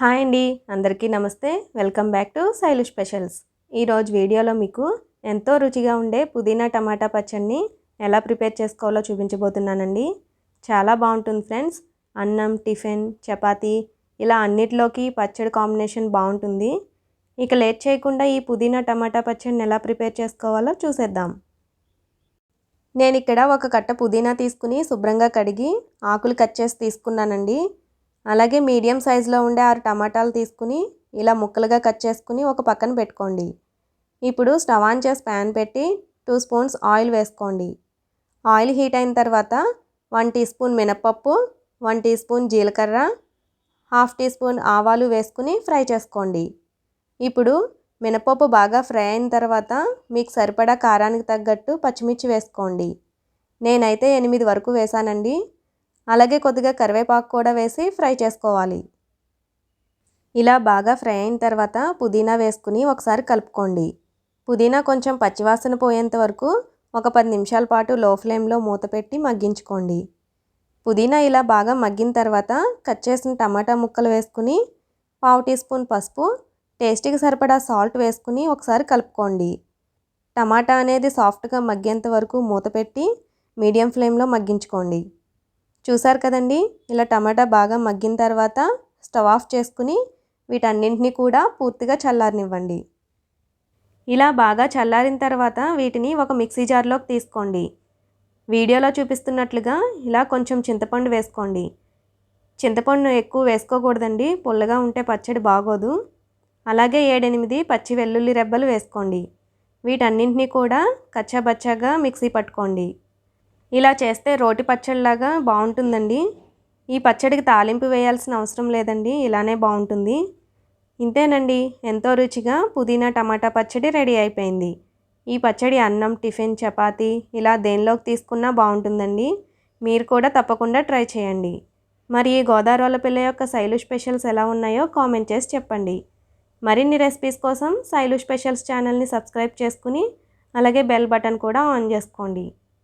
Hi అండి అందరికీ నమస్తే. Welcome back to Shailu specials. ఈరోజు వీడియోలో మీకు ఎంతో రుచిగా ఉండే పుదీనా టమాటా పచ్చడిని ఎలా ప్రిపేర్ చేసుకోవాలో చూపించబోతున్నానండి. చాలా బాగుంటుంది ఫ్రెండ్స్. అన్నం టిఫిన్ చపాతీ ఇలా అన్నిటిలోకి పచ్చడి కాంబినేషన్ బాగుంటుంది. ఇక లేట్ చేయకుండా ఈ పుదీనా టమాటా పచ్చడిని ఎలా ప్రిపేర్ చేసుకోవాలో చూసేద్దాం. నేను ఇక్కడ ఒక కట్ట పుదీనా తీసుకుని శుభ్రంగా కడిగి ఆకులు కట్ చేసి తీసుకున్నానండి. అలాగే మీడియం సైజులో ఉండే ఆరు టమాటాలు తీసుకుని ఇలా ముక్కలుగా కట్ చేసుకుని ఒక పక్కన పెట్టుకోండి. ఇప్పుడు స్టవ్ ఆన్ చేసి ప్యాన్ పెట్టి టూ స్పూన్స్ ఆయిల్ వేసుకోండి. ఆయిల్ హీట్ అయిన తర్వాత వన్ టీ స్పూన్ మినప్పప్పు వన్ టీ స్పూన్ జీలకర్ర హాఫ్ టీ స్పూన్ ఆవాలు వేసుకుని ఫ్రై చేసుకోండి. ఇప్పుడు మినపప్పు బాగా ఫ్రై అయిన తర్వాత మీకు సరిపడా కారానికి తగ్గట్టు పచ్చిమిర్చి వేసుకోండి. నేనైతే ఎనిమిది వరకు వేసానండి. అలాగే కొద్దిగా కరివేపాకు కూడా వేసి ఫ్రై చేసుకోవాలి. ఇలా బాగా ఫ్రై అయిన తర్వాత పుదీనా వేసుకుని ఒకసారి కలుపుకోండి. పుదీనా కొంచెం పచ్చివాసన పోయేంత వరకు ఒక పది నిమిషాల పాటు లో ఫ్లేమ్లో మూత పెట్టి మగ్గించుకోండి. పుదీనా ఇలా బాగా మగ్గిన తర్వాత కట్ చేసిన టమాటా ముక్కలు వేసుకుని పావు టీ స్పూన్ పసుపు టేస్టీకి సరిపడా సాల్ట్ వేసుకుని ఒకసారి కలుపుకోండి. టమాటా అనేది సాఫ్ట్గా మగ్గేంత వరకు మూత పెట్టి మీడియం ఫ్లేమ్లో మగ్గించుకోండి. చూసారు కదండి? ఇలా టమాటా బాగా మగ్గిన తర్వాత స్టవ్ ఆఫ్ చేసుకుని వీటన్నింటినీ కూడా పూర్తిగా చల్లారనివ్వండి. ఇలా బాగా చల్లారిన తర్వాత వీటిని ఒక మిక్సీ జార్లోకి తీసుకోండి. వీడియోలో చూపిస్తున్నట్లుగా ఇలా కొంచెం చింతపండు వేసుకోండి. చింతపండు ఎక్కువ వేసుకోకూడదండి. పుల్లగా ఉంటే పచ్చడి బాగోదు. అలాగే ఏడెనిమిది పచ్చి వెల్లుల్లి రెబ్బలు వేసుకోండి. వీటన్నింటినీ కూడా కచ్చాబచ్చాగా మిక్సీ పట్టుకోండి. ఇలా చేస్తే రోటి పచ్చడిలాగా బాగుంటుందండి. ఈ పచ్చడికి తాలింపు వేయాల్సిన అవసరం లేదండి. ఇలానే బాగుంటుంది. ఇంతేనండి. ఎంతో రుచిగా పుదీనా టమాటా పచ్చడి రెడీ అయిపోయింది. ఈ పచ్చడి అన్నం టిఫిన్ చపాతీ ఇలా దేనిలోకి తీసుకున్నా బాగుంటుందండి. మీరు కూడా తప్పకుండా ట్రై చేయండి. మరి ఈ గోదావరి పిల్ల యొక్క శైలు స్పెషల్స్ ఎలా ఉన్నాయో కామెంట్ చేసి చెప్పండి. మరిన్ని రెసిపీస్ కోసం శైలు స్పెషల్స్ ఛానల్ని సబ్స్క్రైబ్ చేసుకుని అలాగే బెల్ బటన్ కూడా ఆన్ చేసుకోండి.